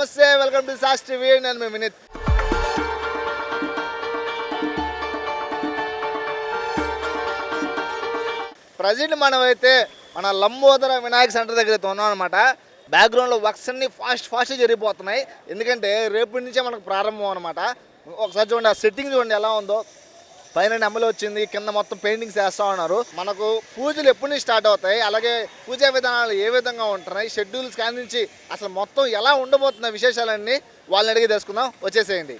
నమస్తే welcome to sauce TV. నేను మీ Vineet. Present మనం అయితే మన లంబోదర వినాయక సెంటర్ దగ్గర అయితే ఉన్నాం అనమాట బ్యాక్గ్రౌండ్లో వర్క్స్ అన్ని ఫాస్ట్ ఫాస్ట్ జరిగిపోతున్నాయి. ఎందుకంటే రేపు నుంచే మనకు ప్రారంభం అనమాట ఒకసారి చూడండి ఆ సెట్టింగ్ చూడండి ఎలా ఉందో. పైన నెమలి వచ్చింది కింద మొత్తం పెయింటింగ్స్ వేస్తూ ఉన్నారు. మనకు పూజలు ఎప్పటి నుంచి స్టార్ట్ అవుతాయి అలాగే పూజా విధానాలు ఏ విధంగా ఉంటున్నాయి షెడ్యూల్స్ కాని నుంచి అసలు మొత్తం ఎలా ఉండబోతున్న విశేషాలన్నీ వాళ్ళని అడిగి తెలుసుకుందాం. వచ్చేసేయండి.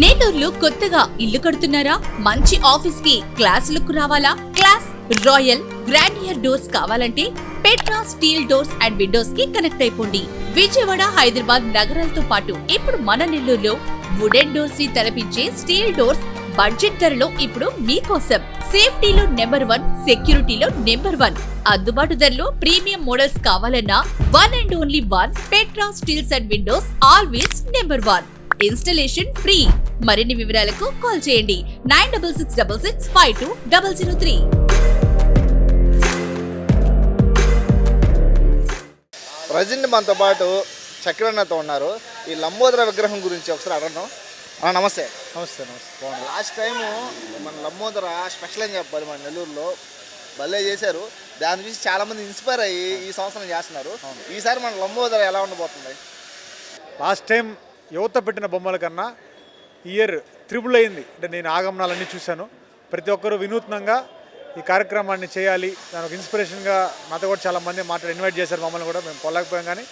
నేటూరులో కొత్తగా ఇల్లు కడుతున్నారా? మంచి ఆఫీస్కి క్లాస్ లుక్ రావాలా? క్లాస్ రాయల్ గ్రాండియర్ డోర్స్ కావాలంటే పెట్రా స్టీల్ డోర్స్ అండ్ విండోస్కి కనెక్ట్ అయిపోండి. విజయవాడ హైదరాబాద్ నగరాలతో పాటు ఇప్పుడు మన నెల్లూరులో వుడెన్ డోర్స్ని తలపించే స్టీల్ డోర్స్ బడ్జెట్ ధరలో ఇప్పుడు మీకోసం. సేఫ్టీలో నెంబర్ వన్ సెక్యూరిటీలో నెంబర్ వన్. అందుబాటు ధరలో ప్రీమియం మోడల్స్ కావాలన్నా one and only one Petra steels and windows always number one. Installation free. మరిన్ని వివరాలకు కాల్ చేయండి. Nine double six double six five two double zero three. Present మనతో పాటు చక్రన్నతో ఉన్నారు. ఈ లంబోదర విగ్రహం గురించి ఒకసారి అడగడం అన్న, నమస్తే. నమస్తే నమస్తే. బాగున్నాను లాస్ట్ టైము మన లంబోదర స్పెషల్ అని చెప్పాలి మన నెల్లూరులో. భలే చేశారు. దాని చూసి చాలా మంది ఇన్స్పైర్ అయ్యి ఈ సంవత్సరం చేస్తున్నారు. ఈసారి మన లంబోదర ఎలా ఉండబోతుంది? లాస్ట్ టైం యువత పెట్టిన బొమ్మల కన్నా ఇయర్ త్రిబుల్ అయింది. అంటే నేను ఆగమనాలన్నీ చూశాను. ప్రతి ఒక్కరూ వినూత్నంగా ఈ కార్యక్రమాన్ని చేయాలి. దానికి ఇన్స్పిరేషన్గా మాతో కూడా చాలా మంది మాట్లాడి ఇన్వైట్ చేశారు మమ్మల్ని కూడా. మేము పొలకపోయాం కానీ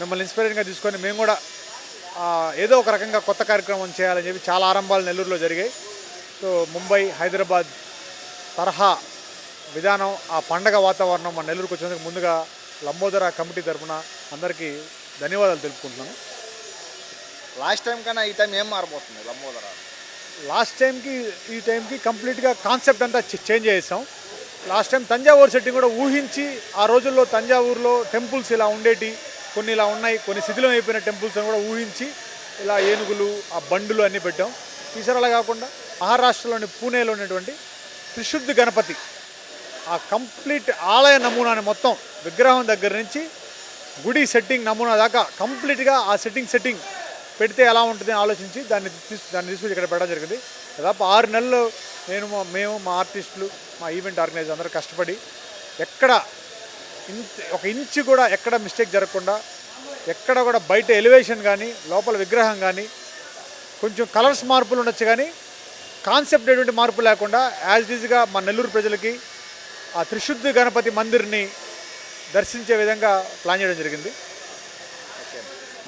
మిమ్మల్ని ఇన్స్పిరేషన్గా తీసుకొని మేము కూడా ఏదో ఒక రకంగా కొత్త కార్యక్రమం చేయాలని చెప్పి చాలా ఆరంభాలు నెల్లూరులో జరిగాయి. సో ముంబై హైదరాబాద్ తరహా విధానం ఆ పండగ వాతావరణం మన నెల్లూరుకు వచ్చేందుకు ముందుగా లంబోదర కమిటీ తరఫున అందరికీ ధన్యవాదాలు తెలుపుకుంటున్నాను. లాస్ట్ టైం కన్నా ఈ టైం ఏం మారబోతుంది లంబోదర? లాస్ట్ టైంకి ఈ టైంకి కంప్లీట్గా కాన్సెప్ట్ అంతా చేంజ్ చేసాం. లాస్ట్ టైం తంజావూరు సెట్టింగ్ కూడా ఊహించి ఆ రోజుల్లో తంజావూరులో టెంపుల్స్ ఇలా ఉండేటి కొన్ని ఇలా ఉన్నాయి కొన్ని శిథిలం అయిపోయిన టెంపుల్స్ అని కూడా ఊహించి ఇలా ఏనుగులు ఆ బండులు అన్నీ పెట్టాం. ఈసారి అలా కాకుండా మహారాష్ట్రలోని పూణేలో ఉన్నటువంటి త్రిశుద్ధి గణపతి ఆ కంప్లీట్ ఆలయ నమూనాని మొత్తం విగ్రహం దగ్గర నుంచి గుడి సెట్టింగ్ నమూనా దాకా కంప్లీట్గా ఆ సెట్టింగ్ సెట్టింగ్ పెడితే ఎలా ఉంటుంది అని ఆలోచించి దాన్ని తీసు దాన్ని తీసుకొచ్చి ఇక్కడ పెట్టడం జరిగింది. దాదాపు ఆరు నెలలు నేను మా- మేము మా ఆర్టిస్టులు మా ఈవెంట్ ఆర్గనైజర్ అందరూ కష్టపడి ఎక్కడ ఇంచ్ ఒక ఇంచు కూడా ఎక్కడ మిస్టేక్ జరగకుండా ఎక్కడ కూడా బయట ఎలివేషన్ కానీ లోపల విగ్రహం కానీ కొంచెం కలర్స్ మార్పులు ఉండొచ్చు కానీ కాన్సెప్ట్ ఎటువంటి మార్పు లేకుండా యాజ్ ఈజ్గా మా నెల్లూరు ప్రజలకి ఆ త్రిశుద్ధి గణపతి మందిర్ని దర్శించే విధంగా ప్లాన్ చేయడం జరిగింది.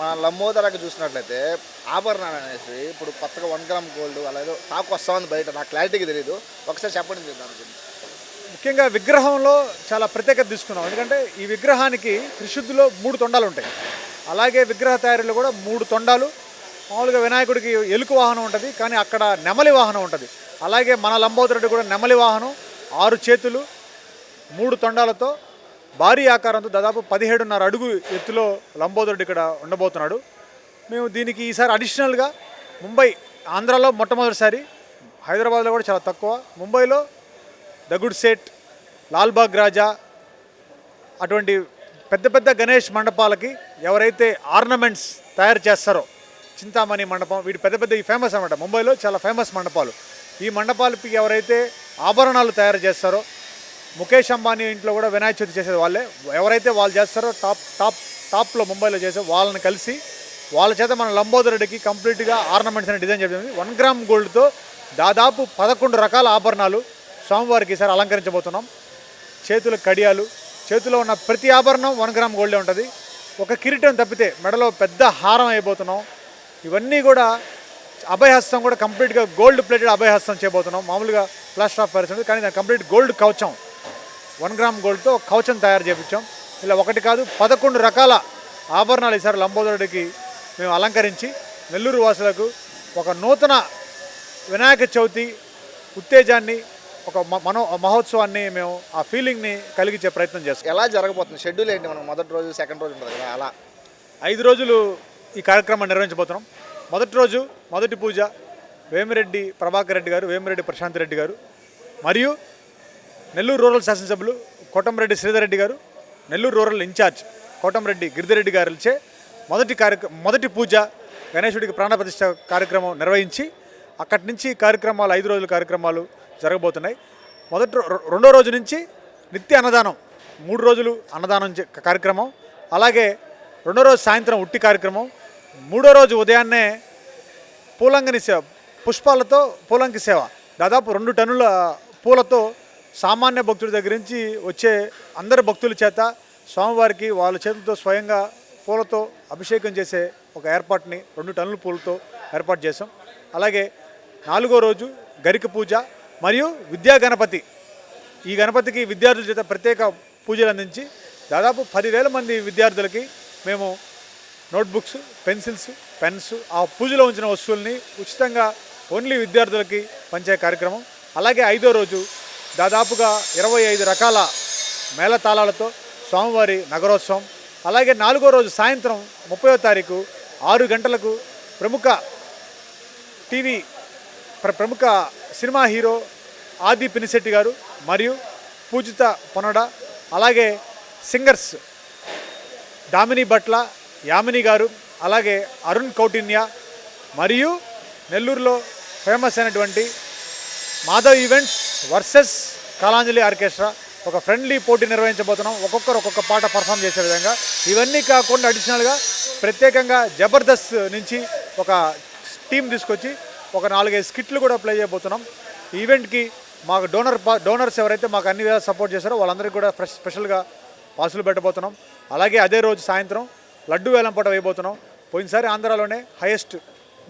మన లంబోదరకు చూసినట్లయితే ఆభరణాలు అనేసి ఇప్పుడు కొత్తగా వన్ గ్రామ్ గోల్డ్ అలాగే టాక్ వస్తా ఉంది బయట నాకు క్లారిటీగా తెలియదు ఒకసారి చెప్పండి మీరు దాని గురించి. ముఖ్యంగా విగ్రహంలో చాలా ప్రత్యేకత తీసుకున్నాం. ఎందుకంటే ఈ విగ్రహానికి త్రిశుద్ధిలో మూడు తొండాలు ఉంటాయి. అలాగే విగ్రహ తయారీలో కూడా మూడు తొండాలు. మామూలుగా వినాయకుడికి ఎలుక వాహనం ఉంటుంది కానీ అక్కడ నెమలి వాహనం ఉంటుంది. అలాగే మన లంబోదరుడు కూడా నెమలి వాహనం ఆరు చేతులు మూడు తొండాలతో భారీ ఆకారంతో దాదాపు పదిహేడున్నర అడుగు ఎత్తులో లంబోదరుడు ఇక్కడ ఉండబోతున్నాడు. మేము దీనికి ఈసారి అడిషనల్గా ముంబై ఆంధ్రాలో మొట్టమొదటిసారి హైదరాబాద్లో కూడా చాలా తక్కువ. ముంబైలో దగుడ్ సేట్ లాల్బాగ్ రాజా అటువంటి పెద్ద పెద్ద గణేష్ మండపాలకి ఎవరైతే ఆర్నమెంట్స్ తయారు చేస్తారో చింతామణి మండపం వీటి పెద్ద పెద్ద ఈ ఫేమస్ అనమాట ముంబైలో చాలా ఫేమస్ మండపాలు. ఈ మండపాలకి ఎవరైతే ఆభరణాలు తయారు చేస్తారో ముఖేష్ అంబానీ ఇంట్లో కూడా వినాయక చవితి చేసేది వాళ్ళే. ఎవరైతే వాళ్ళు చేస్తారో టాప్ టాప్ టాప్లో ముంబైలో చేసే వాళ్ళని కలిసి వాళ్ళ చేత మన లంబోదరుడికి కంప్లీట్గా ఆర్నమెంట్స్ అని డిజైన్ చెప్పింది వన్ గ్రామ్ గోల్డ్తో దాదాపు పదకొండు రకాల ఆభరణాలు స్వామివారికి ఈసారి అలంకరించబోతున్నాం. చేతుల కడియాలు చేతిలో ఉన్న ప్రతి ఆభరణం వన్ గ్రామ్ గోల్డే ఉంటుంది. ఒక కిరీటం తప్పితే మెడలో పెద్ద హారం అయిపోతున్నాం. ఇవన్నీ కూడా అభయహస్తం కూడా కంప్లీట్గా గోల్డ్ ప్లేటెడ్ అభయహస్తం చేయబోతున్నాం. మామూలుగా ప్లాస్టర్ ఆఫ్ ప్యారిస్ ఉంది కానీ దాని కంప్లీట్ గోల్డ్ కవచం. వన్ గ్రామ్ గోల్డ్తో కవచం తయారు చేయించాం ఇలా ఒకటి కాదు పదకొండు రకాల ఆభరణాలు ఈసారి లంబోదరుడికి మేము అలంకరించి నెల్లూరు వాసులకు ఒక నూతన వినాయక చవితి ఉత్తేజాన్ని ఒక మనో మహోత్సవాన్ని మేము ఆ ఫీలింగ్ని కలిగించే ప్రయత్నం చేస్తాం. ఎలా జరగబోతుంది? షెడ్యూల్ ఏంటి? మనం మొదటి రోజు సెకండ్ రోజు ఉంటుంది కదా అలా. ఐదు రోజులు ఈ కార్యక్రమాన్ని నిర్వహించబోతున్నాం. మొదటి రోజు మొదటి పూజ వేమిరెడ్డి ప్రభాకర్ రెడ్డి గారు వేమిరెడ్డి ప్రశాంత్ రెడ్డి గారు. మరియు నెల్లూరు రూరల్ శాసనసభ్యులు కోటంరెడ్డి శ్రీధర్రెడ్డి గారు నెల్లూరు రూరల్ ఇన్ఛార్జ్ కోటంరెడ్డి గిరిధిరెడ్డి గారిచే మొదటి కార్యక్రమం మొదటి పూజ గణేశుడికి ప్రాణప్రతిష్ఠ కార్యక్రమం నిర్వహించి అక్కడి నుంచి కార్యక్రమాలు ఐదు రోజుల కార్యక్రమాలు జరగబోతున్నాయి. మొదటి రెండో రోజు నుంచి నిత్య అన్నదానం మూడు రోజులు అన్నదానం చే- కార్యక్రమం అలాగే రెండో రోజు సాయంత్రం ఉట్టి కార్యక్రమం మూడో రోజు ఉదయాన్నే పూలంగని సేవ పుష్పాలతో పూలంకి సేవ. దాదాపు రెండు టన్నుల పూలతో సామాన్య భక్తుడి దగ్గర నుంచి వచ్చే అందరి భక్తుల చేత స్వామివారికి వాళ్ళ చేతులతో స్వయంగా పూలతో అభిషేకం చేసే ఒక ఏర్పాటుని రెండు టన్నుల పూలతో ఏర్పాటు చేసాం అలాగే నాలుగో రోజు గరిక పూజ మరియు విద్యా గణపతి. ఈ గణపతికి విద్యార్థుల చేత ప్రత్యేక పూజలు అందించి దాదాపు పదివేల మంది విద్యార్థులకి మేము నోట్బుక్స్ పెన్సిల్స్ పెన్స్ ఆ పూజలో ఉంచిన వస్తువుల్ని ఉచితంగా ఓన్లీ విద్యార్థులకి పంచే కార్యక్రమం. అలాగే ఐదో రోజు దాదాపుగా ఇరవై ఐదు రకాల మేళతాళాలతో స్వామివారి నగరోత్సవం అలాగే నాలుగో రోజు సాయంత్రం ముప్పయో తారీఖు ఆరు గంటలకు ప్రముఖ టీవీ ప్ర ప్రముఖ సినిమా హీరో ఆది పినిశెట్టి గారు మరియు పూజిత పొనడ అలాగే సింగర్స్ దామిని భట్ల యామిని గారు అలాగే అరుణ్ కౌటిన్య మరియు నెల్లూరులో ఫేమస్ అయినటువంటి Madhav events versus Kalanjali orchestra ఒక ఫ్రెండ్లీ పోటీ నిర్వహించబోతున్నాం. ఒక్కొక్కరు ఒక్కొక్క పాట పర్ఫామ్ చేసే విధంగా. ఇవన్నీ కాకుండా అడిషనల్గా ప్రత్యేకంగా జబర్దస్త్ నుంచి ఒక టీం తీసుకొచ్చి ఒక నాలుగైదు స్కిట్లు కూడా ప్లే చేయబోతున్నాం. ఈవెంట్కి మాకు డోనర్ డోనర్స్ ఎవరైతే మాకు అన్ని విధాలు సపోర్ట్ చేశారో వాళ్ళందరికీ కూడా ఫ్రెష్ స్పెషల్గా పాసులు పెట్టబోతున్నాం. అలాగే అదే రోజు సాయంత్రం లడ్డు వేలం పాట వేయబోతున్నాం. పోయినసారి ఆంధ్రాలోనే హైయెస్ట్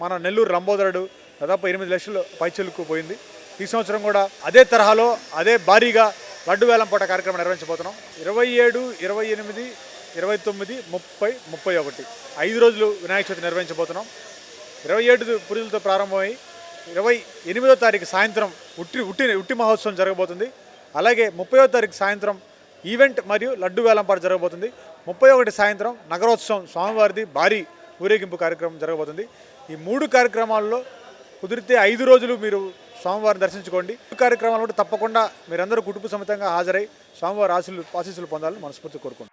మన నెల్లూరు రంబోదరుడు దాదాపు ఎనిమిది లక్షలు పైచిలుకు పోయింది. ఈ సంవత్సరం కూడా అదే తరహాలో అదే భారీగా లడ్డు వేలంపాట కార్యక్రమం నిర్వహించబోతున్నాం. ఇరవై ఏడు ఇరవై ఎనిమిది ఇరవై తొమ్మిది ముప్పై ముప్పై ఒకటి. ఐదు రోజులు వినాయక చవితి నిర్వహించబోతున్నాం. ఇరవై ఏడు పూజలతో ప్రారంభమై ఇరవై ఎనిమిదో తారీఖు సాయంత్రం ఉట్టి ఉట్టి ఉట్టి మహోత్సవం జరగబోతుంది. అలాగే ముప్పయో తారీఖు సాయంత్రం ఈవెంట్ మరియు లడ్డు వేలంపాట జరగబోతుంది. ముప్పై ఒకటి సాయంత్రం నగరోత్సవం స్వామివారిది భారీ ఊరేగింపు కార్యక్రమం జరగబోతుంది. ఈ మూడు కార్యక్రమాల్లో కుదిరితే ఐదు రోజులు మీరు స్వామివారిని దర్శించుకోండి. కార్యక్రమాలు కూడా తప్పకుండా మీరందరూ కుటుంబ సమేతంగా హాజరై స్వామివారి ఆశీలు ఆశీస్సులు పొందాలని మనస్ఫూర్తి కోరుకుంటున్నాను